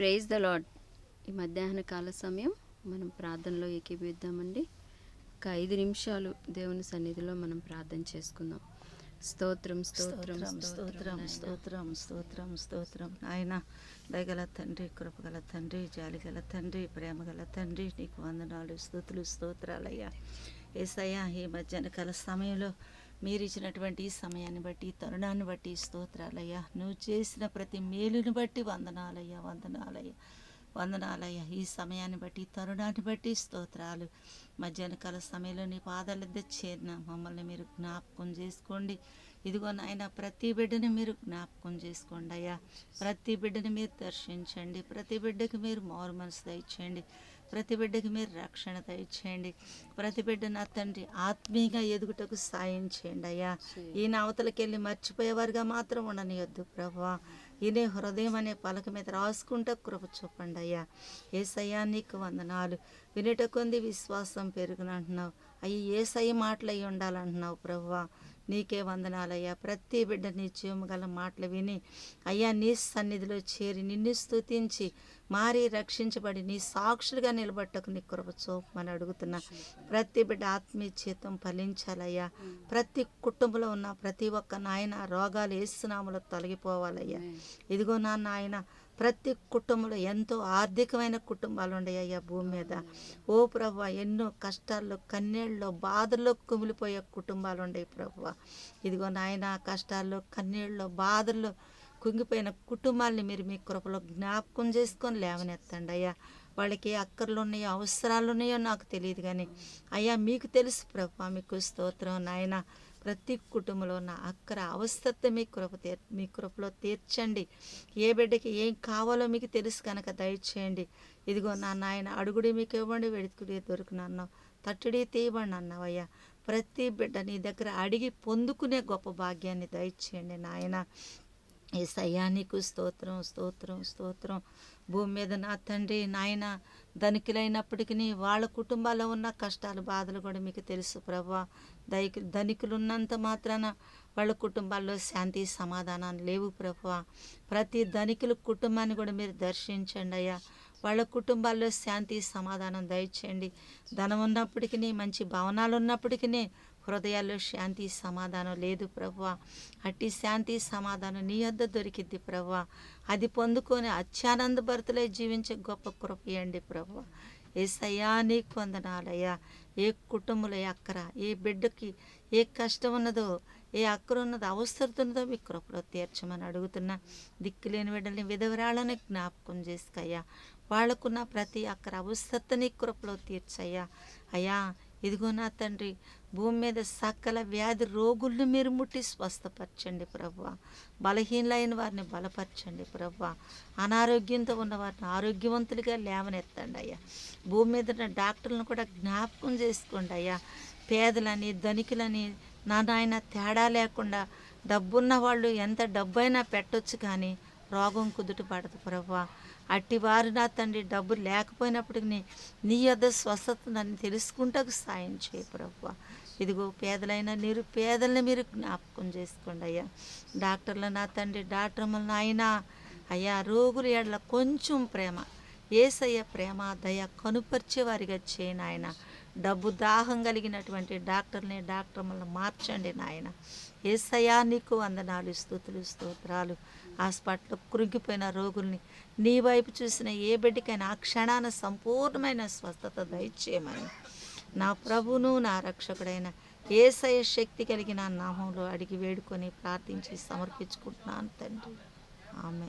Praise the lord ఈ మధ్యాహ్న కాల సమయం మనం ప్రార్థనలో ఏకీభిద్దామండి ఒక ఐదు నిమిషాలు దేవుని సన్నిధిలో మనం ప్రార్థన చేసుకుందాం. స్తోత్రం స్తోత్రం స్తోత్రం స్తోత్రం స్తోత్రం స్తోత్రం స్తోత్రం ఆయన దయగల తండ్రి కృపగల తండ్రి జాలిగల తండ్రి ప్రేమగల తండ్రి నీకు వందనాలు స్థుతులు స్తోత్రాలయ్యా. ఏసయ్యా ఈ మధ్యాహ్న కాల సమయంలో మీరు ఇచ్చినటువంటి ఈ సమయాన్ని బట్టి ఈ తరుణాన్ని బట్టి స్తోత్రాలయ్యా. నువ్వు చేసిన ప్రతి మేలుని బట్టి వందనాలయ్యా వందనాలయ్యా వందనాలయ్యా. ఈ సమయాన్ని బట్టి తరుణాన్ని బట్టి స్తోత్రాలు. మధ్యాహ్న కాల సమయంలో నీ పాదాల చేరిన మమ్మల్ని మీరు జ్ఞాపకం చేసుకోండి. ఇదిగో నాయన ప్రతి బిడ్డని మీరు జ్ఞాపకం చేసుకోండి అయ్యా. ప్రతి బిడ్డని మీరు దర్శించండి. ప్రతి బిడ్డకి మీరు మారు మనసు దయచేయండి. ప్రతి బిడ్డకి మీరు రక్షణ దయచేయండి. ప్రతి బిడ్డ నా తండ్రి ఆత్మీయంగా ఎదుగుటకు సాయం చేయండి అయ్యా. ఈయన అవతలకి వెళ్ళి మర్చిపోయేవారుగా మాత్రం ఉండనియొద్దు ప్రభా. ఈయనే హృదయం అనే పలక మీద రాసుకుంటూ కృప చూపండి అయ్యా. ఏసయ్యా నీకు వందనాలు. వినుట కొంది విశ్వాసం పెరుగునంటున్నావు అయ్యి ఏసయ్య మాటలు అయి ఉండాలంటున్నావు ప్రభువా నీకే వందనాలయ్యా. ప్రతి బిడ్డ నీ జీవము గల మాటలు విని అయ్యా నీ సన్నిధిలో చేరి నిన్ను స్తుతించి మారి రక్షించబడి నీ సాక్షులుగా నిలబట్టకు నీ కృప చూపమని అడుగుతున్నా. ప్రతి బిడ్డ ఆత్మీయ జీతం ఫలించాలయ్యా. ప్రతి కుటుంబంలో ఉన్న ప్రతి ఒక్క నాయన రోగాలు ఏసునాములో తొలగిపోవాలయ్యా. ఇదిగో నా నాయన ప్రతి కుటుంబంలో ఎంతో ఆర్థికమైన కుటుంబాలు అయ్యా భూమి మీద. ఓ ప్రభు ఎన్నో కష్టాల్లో కన్నీళ్ళలో బాధల్లో కుమిలిపోయే కుటుంబాలు ఉన్నాయి ప్రభు. ఇదిగో నాయన కష్టాల్లో కన్నీళ్ళలో బాధల్లో కుంగిపోయిన కుటుంబాల్ని మీరు మీ కృపలో జ్ఞాపకం చేసుకొని లేవనెత్తండి అయ్యా. వాళ్ళకి అక్కర్లు ఉన్నాయో అవసరాలు ఉన్నాయో నాకు తెలియదు కానీ అయ్యా మీకు తెలుసు ప్రభు మీకు స్తోత్రం నాయన. ప్రతి కుటుంబంలో ఉన్న అక్కర అవస్థత మీ కృప తీర్ మీ కృపలో తీర్చండి. ఏ బిడ్డకి ఏం కావాలో మీకు తెలుసు కనుక దయచేయండి. ఇదిగో నా నాయన అడుగుడి మీకు ఇవ్వండి వెడుకుడి దొరికినన్నావు తట్టుడి తీయబండి అన్నావయ్యా ప్రతి బిడ్డ నీ దగ్గర అడిగి పొందుకునే గొప్ప భాగ్యాన్ని దయచేయండి నాయన. ఏసయ్యా నీకు స్తోత్రం స్తోత్రం స్తోత్రం. భూమి మీద నా తండ్రి నాయన ధనికులైనప్పటికీ వాళ్ళ కుటుంబాల్లో ఉన్న కష్టాలు బాధలు కూడా మీకు తెలుసు ప్రభా. దైకు ధనికులు ఉన్నంత మాత్రాన వాళ్ళ కుటుంబాల్లో శాంతి సమాధానాలు లేవు ప్రభా. ప్రతి ధనికుల కుటుంబాన్ని కూడా మీరు దర్శించండి అయ్యా. వాళ్ళ కుటుంబాల్లో శాంతి సమాధానం దయచేయండి. ధనం ఉన్నప్పటికీ మంచి భవనాలు ఉన్నప్పటికీ హృదయాల్లో శాంతి సమాధానం లేదు ప్రభు. అట్టి శాంతి సమాధానం నీ వద్ద దొరికిద్ది ప్రభు. అది పొందుకొని అత్యానంద భర్తలే జీవించే గొప్ప కృప ఇవ్వండి ప్రభువా ఏసయ్యా నీకు వందనాలయ్యా. ఏ కుటుంబంలో ఏ అక్కర ఏ బిడ్డకి ఏ కష్టం ఉన్నదో ఏ అక్కర ఉన్నదో అవసరం ఉన్నదో మీ కృపలో తీర్చమని అడుగుతున్నా. దిక్కులేని బిడ్డల్ని విధవరాళ్ళని జ్ఞాపకం చేసుకయ్యా. వాళ్ళకున్న ప్రతి అక్కర అవసరతని కృపలో తీర్చయ్యా. అయ్యా ఇదిగో నా తండ్రి భూమి మీద సకల వ్యాధి రోగుల్ని మీరు ముట్టి స్వస్థపరచండి ప్రభు బలహీనలైన వారిని బలపరచండి ప్రభు అనారోగ్యంతో ఉన్న వారిని ఆరోగ్యవంతులుగా లేవనెత్తండి అయ్యా. భూమి మీద ఉన్న డాక్టర్లను కూడా జ్ఞాపకం చేసుకోండి అయ్యా. పేదలని ధనికులని నా నాయన తేడా లేకుండా డబ్బున్న వాళ్ళు ఎంత డబ్బైనా పెట్టొచ్చు కానీ రోగం కుదుట పడదు ప్రభా. అట్టి వారు నా తండ్రి డబ్బు లేకపోయినప్పటికీ నీ యొద్ద స్వస్థత నన్ను తెలుసుకుంటకు సాయం చేయ ప్రభు. ఇదిగో పేదలైన నిరు పేదల్ని మీరు జ్ఞాపకం చేసుకోండి అయ్యా. డాక్టర్లు నా తండ్రి డాక్టర్ నాయన. అయ్యా రోగుల ఎడల కొంచెం ప్రేమ ఏసయ్య ప్రేమ దయ కనుపరిచేవారిగా చేయి డబ్బు దాహం కలిగినటువంటి డాక్టర్ని డాక్టర్ మళ్ళీ మార్చండి నాయన. ఏ నీకు వందనాలు స్థుతులు స్తోత్రాలు. హాస్పిటల్లో కృంగిపోయిన రోగుల్ని నీ వైపు చూసిన ఏ బిడ్డకైనా ఆ క్షణాన సంపూర్ణమైన స్వస్థత దయచేయమని. నా ప్రభును నా రక్షకుడైన ఏసయ శక్తి కలిగిన నామంలో అడిగి వేడుకొని ప్రార్థించి సమర్పించుకుంటున్నాను తండ్రి. ఆమె